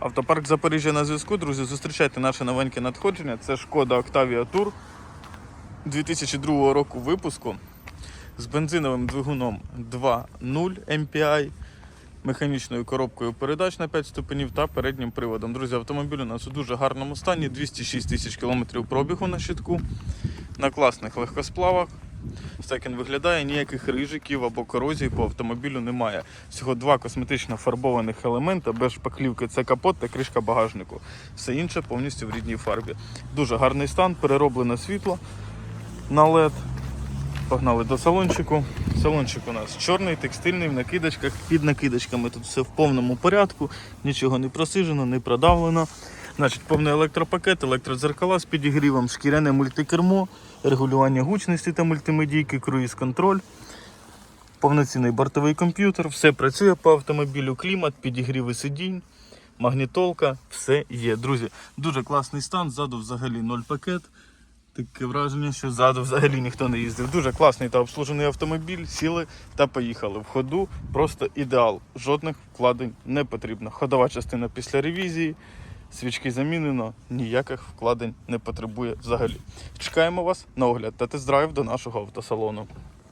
Автопарк Запоріжжя на зв'язку. Друзі, зустрічайте наше новеньке надходження. Це шкода Octavia Tour 2002 року випуску з бензиновим двигуном 2.0 MPI, механічною коробкою передач на 5 ступенів та переднім приводом. Друзі, автомобіль у нас у дуже гарному стані, 206 тисяч кілометрів пробігу на щитку, на класних легкосплавах. Так він виглядає, ніяких рижиків або корозій по автомобілю немає. Всього два косметично фарбованих елемента без шпаклівки це капот та кришка багажнику. Все інше повністю в рідній фарбі. Дуже гарний стан, перероблене світло на LED. Погнали до салончику. Салончик у нас чорний, текстильний, в накидочках. Під накидочками тут все в повному порядку, нічого не просижено, не продавлено. Значить, повний електропакет, електродзеркала з підігрівом, шкіряне мультикермо, регулювання гучності та мультимедійки, круїз-контроль, повноцінний бортовий комп'ютер, все працює по автомобілю, клімат, підігріви сидінь, магнітолка, все є. Друзі, дуже класний стан, ззаду взагалі ноль пакет. Таке враження, що ззаду взагалі ніхто не їздив. Дуже класний та обслужений автомобіль, сіли та поїхали. В ходу просто ідеал. Жодних вкладень не потрібно. Ходова частина після ревізії, свічки замінено, ніяких вкладень не потребує взагалі. Чекаємо вас на огляд та тест-драйв до нашого автосалону.